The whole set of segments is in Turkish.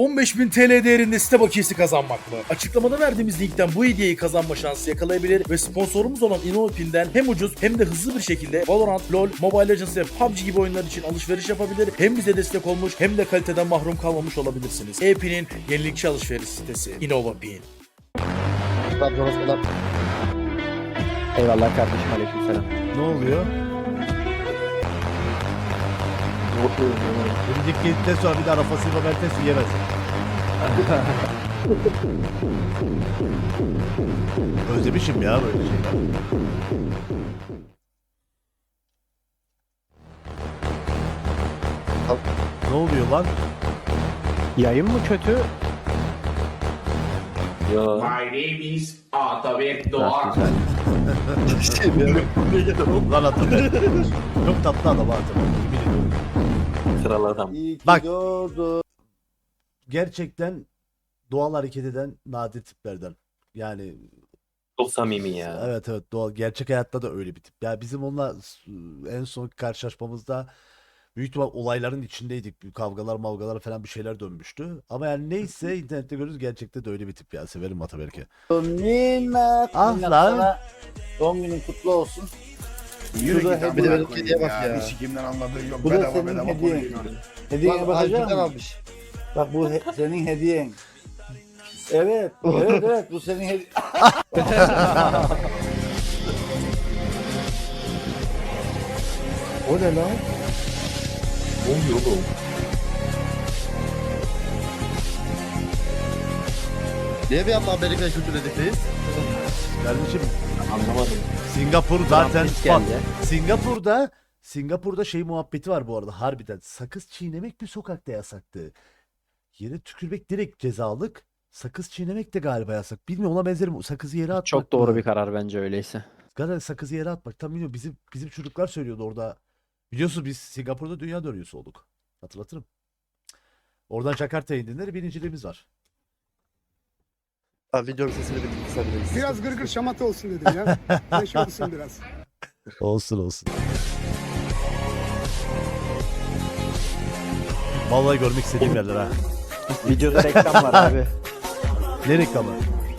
15.000 TL değerinde site bakiyesi kazanmak mı? Açıklamada verdiğimiz linkten bu hediyeyi kazanma şansı yakalayabilir ve sponsorumuz olan InnoPin'den hem ucuz hem de hızlı bir şekilde Valorant, LoL, Mobile Legends ve PUBG gibi oyunlar için alışveriş yapabilir. Hem bize destek olmuş hem de kaliteden mahrum kalmamış olabilirsiniz. E-Pin'in yenilikçi alışveriş sitesi InnovaPin. Selam. Eyvallah kardeşim aleykümselam. Ne oluyor? Gelecek geldikten sonra bir daha Rafa Silva Mertes yiyemez. Özlemişim ya böyle şeyler. Ne oluyor lan? Yayın mı kötü? Yo. My name is Atabek Doğan. Lan hatırlıyorum. Çok tatlı adam hatırlıyorum. Kral adam. İyi ki Bak. doğdun. Gerçekten doğal hareket eden nadir tiplerden. Yani Çok samimi ya. Evet evet doğal. Gerçek hayatta da öyle bir tip. Ya bizim onunla s- en son karşılaşmamızda büyük ihtimal olayların içindeydik. Bir kavgalar mavgalar falan bir şeyler dönmüştü. Ama yani neyse internette görürüz gerçekten de öyle bir tip ya. Severim Ataberk'i. Minnak. Ah lan. sana Doğum günün kutlu olsun. Yürü git amına bir de benim koyayım hediye bak ya. ya. Bir sikimden anladığı yok. Bu da bedava senin bedava hediyen. koyuyor. Hediyene Lan bakacak mısın? almış. Bak bu he- senin hediyen. Evet, evet, evet bu senin hediyen. o ne lan? Ne oluyor oğlum? Niye bir anda Amerika'ya kötüledik reis? Kardeşim Anlamadım. Singapur zaten Trump bak, geldi. Singapur'da Singapur'da şey muhabbeti var bu arada harbiden. Sakız çiğnemek bir sokakta yasaktı. Yere tükürmek direkt cezalık. Sakız çiğnemek de galiba yasak. Bilmiyorum ona benzerim. Sakızı yere atmak Çok doğru mı? bir karar bence öyleyse. Galiba sakızı yere atmak. Tam bilmiyorum. Bizim bizim çocuklar söylüyordu orada. Biliyorsunuz biz Singapur'da dünya dönüyorsu olduk. Hatırlatırım. Oradan Jakarta'ya indiğinde birinciliğimiz var. Abi videonun sesini bir kısabiliriz. Biraz gırgır şamata olsun dedim ya. Neşe olsun biraz. Olsun olsun. Vallahi görmek istediğim yerler ha. Videoda reklam var abi. Ne reklamı?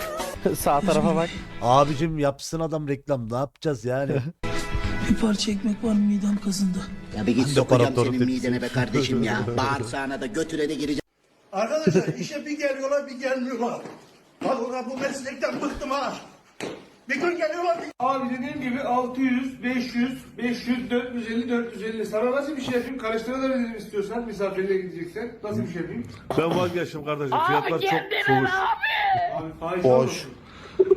Sağ tarafa bak. Abicim yapsın adam reklam. Ne yapacağız yani? Bir parça ekmek var midem kazındı. Ya bir git sokacağım paratoru senin tepsi. midene be kardeşim ya. Bağırsağına da götüre de gireceğim. Arkadaşlar işe bir geliyorlar bir gelmiyorlar. Vallahi bu meslekten bıktım ha. Bir gün geliyorlar Abi dediğim gibi 600, 500, 500, 450, 450. Sana nasıl bir şey yapayım? Karıştırabilirim istiyorsan misafirliğe gideceksen. Nasıl bir şey yapayım? Ben vazgeçtim kardeşim. Fiyatlar çok fuhuş. Abi fahiş Boş.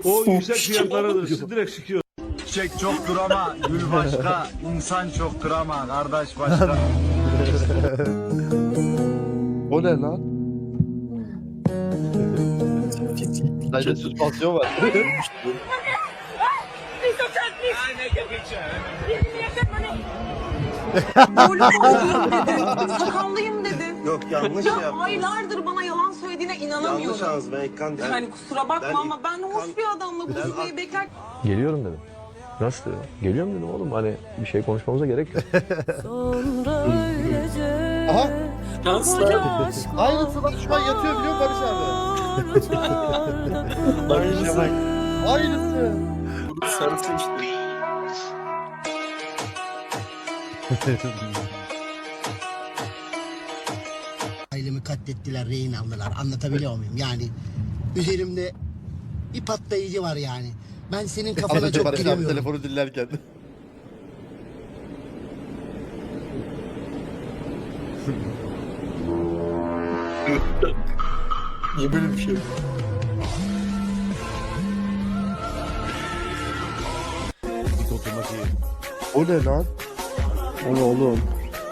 O yüksek fiyatlara da sizi direkt sikiyor. Çiçek çoktur ama gül başka, insan çoktur ama kardeş başka. O ne lan? Sadece süspansiyon var. Sakallıyım dedi. Yok yanlış Ya aylardır bana yalan söylediğine inanamıyorum. ben ekran Yani kusura bakma Ben- ama ben hoş bir adamla bu süreyi bekler. Geliyorum dedim. Nasıl dedim? Geliyorum dedim oğlum. Hani bir şey konuşmamıza gerek yok. Aha. Şanslar. Aynısı bak şu an yatıyor biliyor musun Barış abi? Barış'a bak. Aynısı. Sarısı işte. Ailemi katlettiler, rehin aldılar. Anlatabiliyor muyum? Yani üzerimde bir patlayıcı var yani. Ben senin kafana çok giremiyorum. telefonu dinlerken. Niye böyle bir şey. O ne lan? O ne oğlum?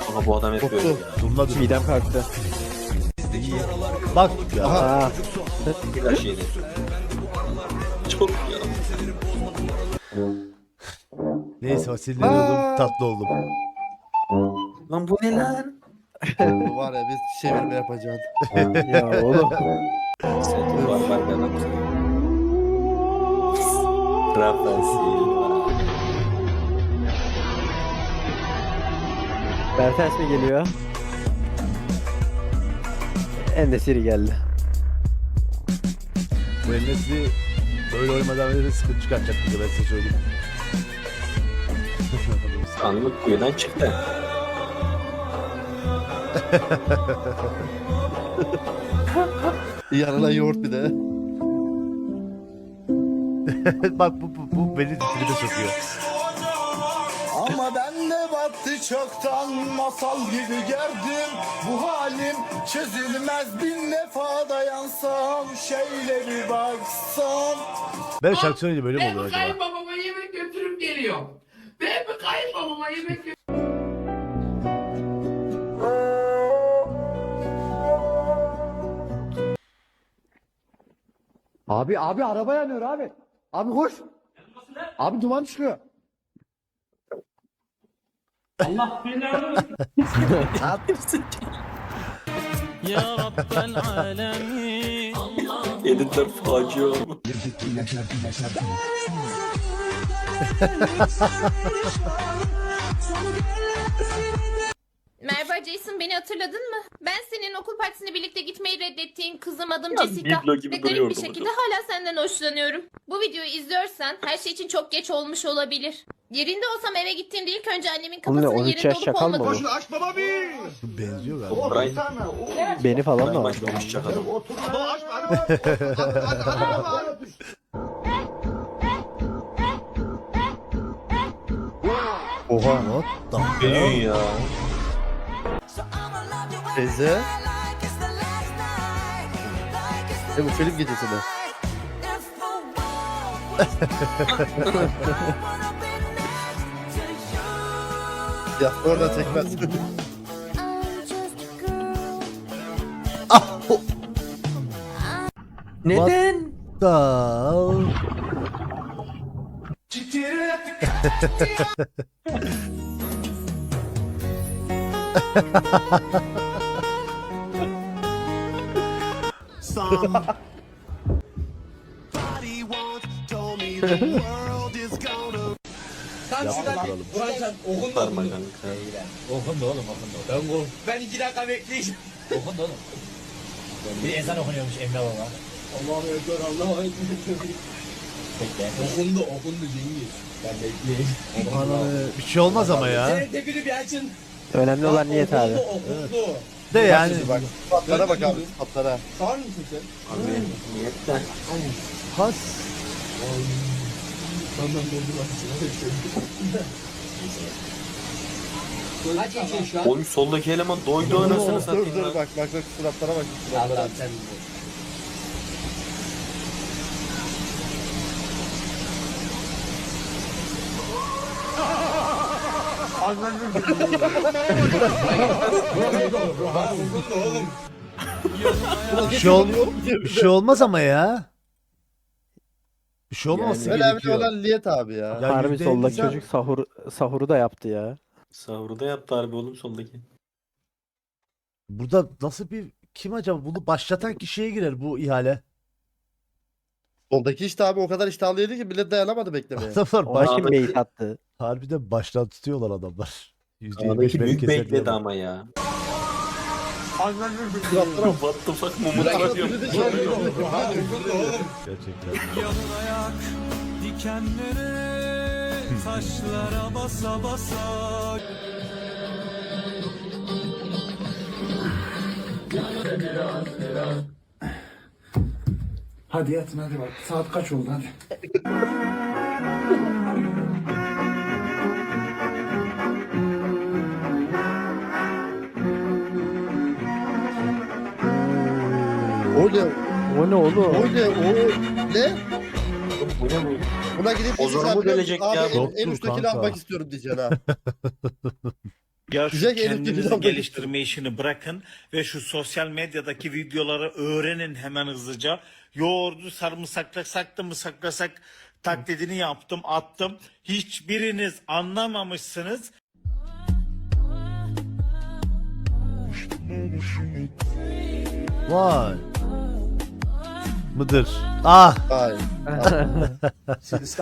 Ama bu adam hep böyle. Durma dur. Midem kalktı. Bak ya. Aa, Her şeyini. Çok ya. Neyse sinirleniyordum. Tatlı oldum. Lan bu ne lan? Bu var ya biz çevirme yapacağız. ya oğlum. Sen var var ben adam. Rafa Silva. Bertens mi geliyor? Endesiri geldi. Bu Enes'i böyle oynamadan önce sıkıntı çıkartacak bize ben size söyleyeyim. Anlık kuyudan çıktı. Yanına yoğurt bir de. Bak bu, bu, bu beni tribe sokuyor. Ama ben de battı çoktan masal gibi gördüm Bu halim çözülmez bin defa dayansam Şöyle bir baksam Ben şarkı söyleyince böyle mi Ben oluyor bu acaba? kayınbabama yemek götürüp geliyorum. Ben bu kayınbabama yemek Abi abi araba yanıyor abi. Abi koş. Abi duman çıkıyor. Allah belanı Editler facia oldu. Merhaba Jason beni hatırladın mı? Ben senin okul partisine birlikte gitmeyi reddettiğin kızım adım Ya, Jessica. biblo gibi Ve garip bir duruyordum şekilde hala senden hoşlanıyorum. Bu videoyu izliyorsan her şey için çok geç olmuş olabilir. Yerinde olsam eve gittiğimde ilk önce annemin Oğlum ne, kafasının 13 yerinde yaş olup şakal mı bu? olmadığını Aç baba bir. Benziyor galiba. Brian, Beni falan da var. başlamış çakalım. Aç hadi hadi hadi hadi hadi. Oha. What the Geliyor hell? ya. Teyze. E bu film gecesi mi? ya orada çekmez. Neden? Dal. Yaptıralım. Parmak kanka. Ben iki dakika bekleyeceğim. Okundu oğlum. Bir ezan okunuyormuş Emre Baba. Allah'u ekber Allah'u ekber. Bekle. Okundu okundu Cengiz. Ben bekleyeyim. Ana, bir şey olmaz ama ya. Senin tepini bir açın. Önemli olan niyet abi. Okundu okundu. De yani Bak patlara bak abi patlara. Sağır mısın sen? Abi niyetten. has. Kaç yaşın şu an? Oğlum soldaki eleman doydu anasını Dur satayım dur lan. bak bak bak suratlara bak. Suratlara. tamam sen. Bir şey, ol, bir şey olmaz ama ya. Bir şey olmaması Önemli gerekiyor. olan Liyet abi ya. Ya Harbi %50 soldaki sen- çocuk sahur sahuru da yaptı ya. Sahurda yaptı harbi oğlum soldaki. Burada nasıl bir kim acaba bunu başlatan kişiye girer bu ihale. Soldaki işte abi o kadar iştahlıydı ki millet dayanamadı beklemeye. Adamlar baş, kim beyit attı? harbiden baştan tutuyorlar adamlar. %25 Sağdaki beni büyük bekledi ama ya. Suratlara What the fuck mumu tarıyor. Gerçekten. Hadi yatın hadi bak. Saat kaç oldu hadi. O ne? O ne oğlum? O ne? O ne? Bu ne bu? Buna gidip O zaman diyeceksin, mı gelecek abi, ya? en, en Yoktur üsttekini kanka. istiyorum diyeceksin ha. Ya şu kendinizi geliştirme işini bırakın ve şu sosyal medyadaki videoları öğrenin hemen hızlıca. Yoğurdu sarımsakla saktı mı saklasak taklidini yaptım attım. Hiçbiriniz anlamamışsınız. Vay. Mıdır? Ah. Hayır.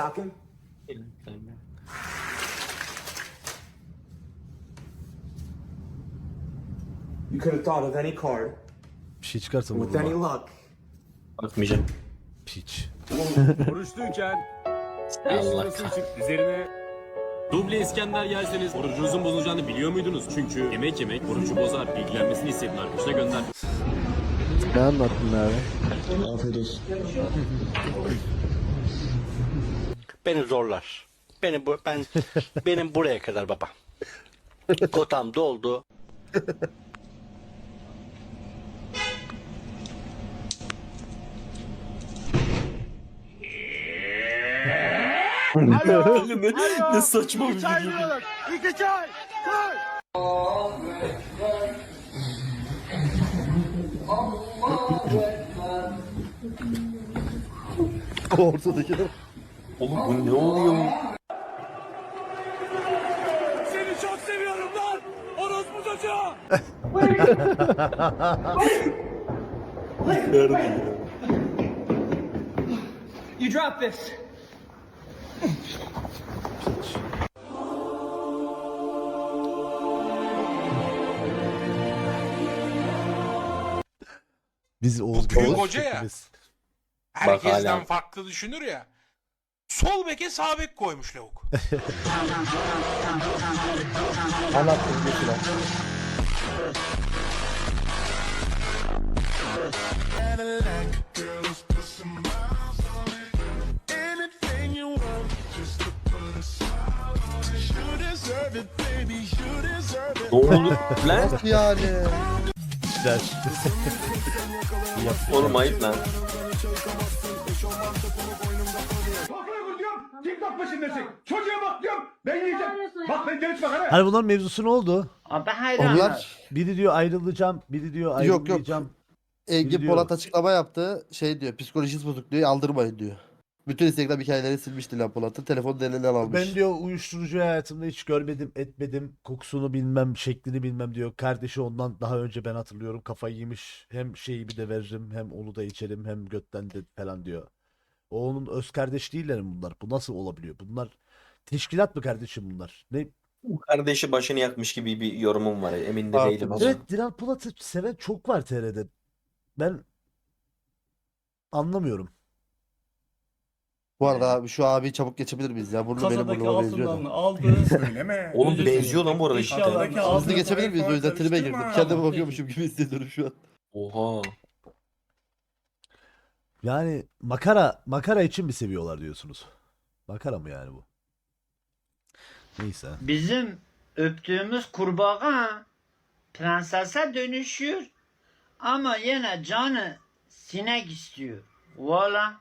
You could have thought of any card. Bir şey çıkarsa vurma. Bakmayacağım. Piç. Oruçluyken Allah üzerine duble İskender yerseniz orucunuzun bozulacağını biliyor muydunuz? Çünkü yemek yemek orucu bozar. Bilgilenmesini istedim arkadaşına gönder. Ne anlattın abi? Beni zorlar. Beni bu ben benim buraya kadar baba. Kotam doldu. Ne saçma bir video. Ortadaki de. Oğlum bu ne oluyor? Seni çok seviyorum lan! Orospu çocuğu! You drop this. Biz Oğuz büyük Oğuz hoca ya. Herkesten hala. farklı düşünür ya. Sol beke sağ bek koymuş lavuk. Ne oldu lan? Yani. İşler. Oğlum ayıp lan. TikTok peşindesin. Çocuğa bak diyorum. Ben yiyeceğim. Bak ben gelip bak hele. Hani bunların mevzusu ne oldu? Abi hayran. Onlar Biri diyor ayrılacağım, biri diyor Yok, yok. ayrılmayacağım. Engin. Polat açıklama yaptı. Şey diyor psikolojisi bozuk diyor aldırmayın diyor. Bütün Instagram hikayeleri silmişti lan Polat'ın. Telefonu elinden almış. Ben diyor uyuşturucu hayatımda hiç görmedim, etmedim. Kokusunu bilmem, şeklini bilmem diyor. Kardeşi ondan daha önce ben hatırlıyorum. Kafayı yemiş. Hem şeyi bir de veririm, hem onu da içerim, hem götten de falan diyor. O onun öz kardeş değiller mi bunlar? Bu nasıl olabiliyor? Bunlar teşkilat mı kardeşim bunlar? Ne? Kardeşi başını yakmış gibi bir yorumum var. Emin de değilim ama. Evet, Dilan Polat'ı seven çok var TR'de. Ben anlamıyorum. Bu arada abi şu abi çabuk geçebilir miyiz ya? Burnu benim burnuma benziyor da. aldığını söyleme. Oğlum benziyor lan bu arada İnşallah cidden. ki Hızlı geçebilir miyiz? O yüzden tribe girdim. Karıştırma. Kendime bakıyormuşum gibi hissediyorum şu an. Oha. Yani makara makara için mi seviyorlar diyorsunuz? Makara mı yani bu? Neyse. Bizim öptüğümüz kurbağa prensese dönüşüyor ama yine canı sinek istiyor. Valla.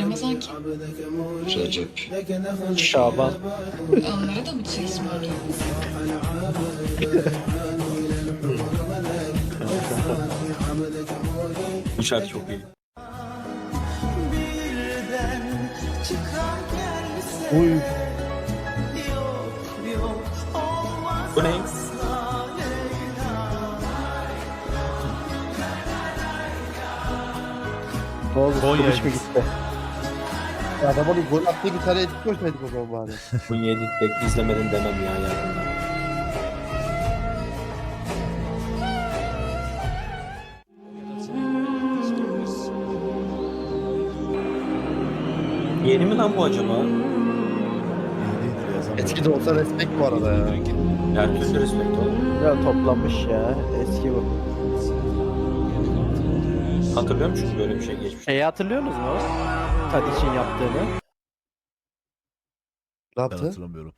Ramazan kim? Recep. Şaban. Onlara da mı çay ısmarlayayım? Bu şarkı çok iyi. Uy. Bu ne? Oldu? Konya Kılıç mı gitti? Adamın gol attığı bir tane edit koysaydık o zaman bari. Yedi tek izlemedim demem ya ya. Yeni mi lan bu acaba? Eski de olsa respekt bu arada ya. Her türlü respekt oğlum. Ya toplanmış ya. Eski bu. Hatırlıyorum çünkü böyle bir şey geçmiş. Şeyi hatırlıyorsunuz mu? Tadic'in yaptığını. Ne Ben yaptı? hatırlamıyorum.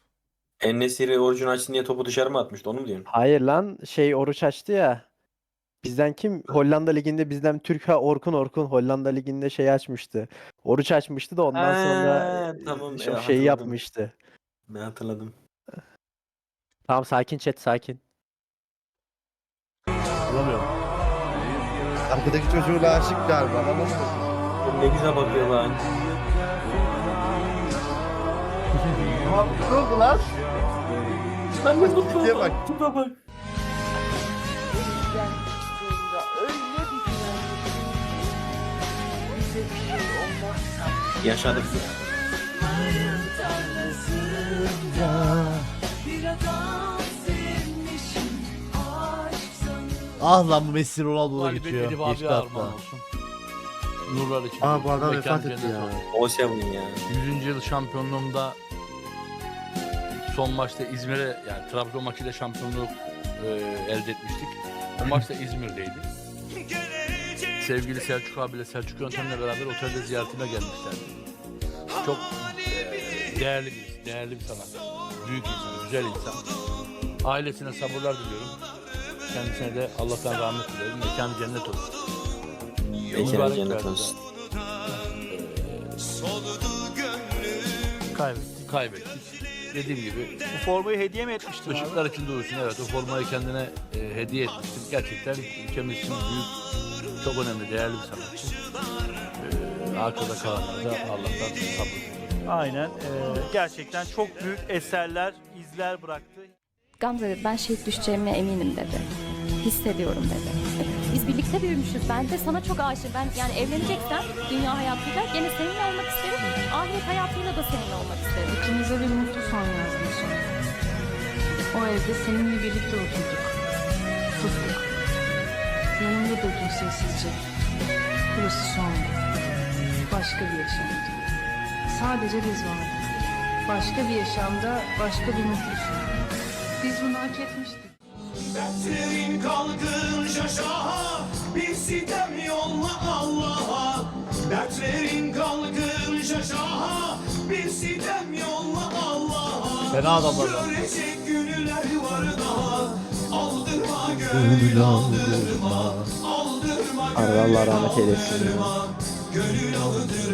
Ennesiri orucunu açsın diye topu dışarı mı atmıştı onu mu diyorsun? Hayır lan şey oruç açtı ya. Bizden kim? Hollanda liginde bizden Türk ha Orkun Orkun Hollanda liginde şey açmıştı. Oruç açmıştı da ondan sonra Ha, tamam, e, şeyi hatırladım. yapmıştı. Ben hatırladım. Tamam sakin chat sakin. Hatırlamıyorum. Arkadaki çocuğuna aşık galiba. Oğlum Ne güzel bakıyor lan. Ne oldu lan? Ben de mutlu Diye bak. Tipe bak. Yaşadık. Ah lan bu Messi Ronaldo'da Galip geçiyor. Edip Geçti abi hatta. armağan olsun. Nurlar için. Aa bu adam Mekan vefat etti cennet ya. olsun. O Seven ya. 100. yıl şampiyonluğumda son maçta İzmir'e yani Trabzon maçıyla şampiyonluk e, elde etmiştik. O maç da İzmir'deydi. Sevgili Selçuk abiyle Selçuk Yöntem'le beraber otelde ziyaretime gelmişlerdi. Çok e, değerli bir, değerli bir sanatçı. Büyük insan, güzel insan. Ailesine sabırlar diliyorum. Kendisine de Allah'tan rahmet diliyorum. Mekanı cennet olsun. Mekanı cennet olsun. Kaybettik. Kaybettik. Dediğim gibi Bu formayı hediye mi etmiştin abi? ışıklar içinde uyusun. Evet o formayı kendine e, hediye etmiştim. Gerçekten ülkemiz için büyük, çok önemli, değerli bir sanatçı. E, arkada kalanlara da Allah'tan sabır. Aynen. Ee, gerçekten çok büyük eserler, izler bıraktı. Gamze dedi ben şehit düşeceğime eminim dedi. Hissediyorum dedi. Biz birlikte büyümüşüz. Ben de sana çok aşığım. Ben yani evleneceksem dünya hayatıyla gene seninle olmak isterim. Ahiret hayatıyla da seninle olmak isterim. İkimize bir mutlu son yazdım O evde seninle birlikte oturduk. Sustuk. Yanımda durdun sessizce. Burası sondu. Başka bir yaşamdı. Sadece biz vardık. Başka bir yaşamda başka bir mutlu son. Biz bunu hak etmiştik. Dertlerin kalkın şaşaha Bir sitem yolla Allah'a. Dertlerin kalkın şaşaha Bir sitem yolla Allah'a. Fena adamlar lan. Görecek günler var daha. Aldırma gönül aldırma. Aldırma. Allah rahmet eylesin. Gönül aldırma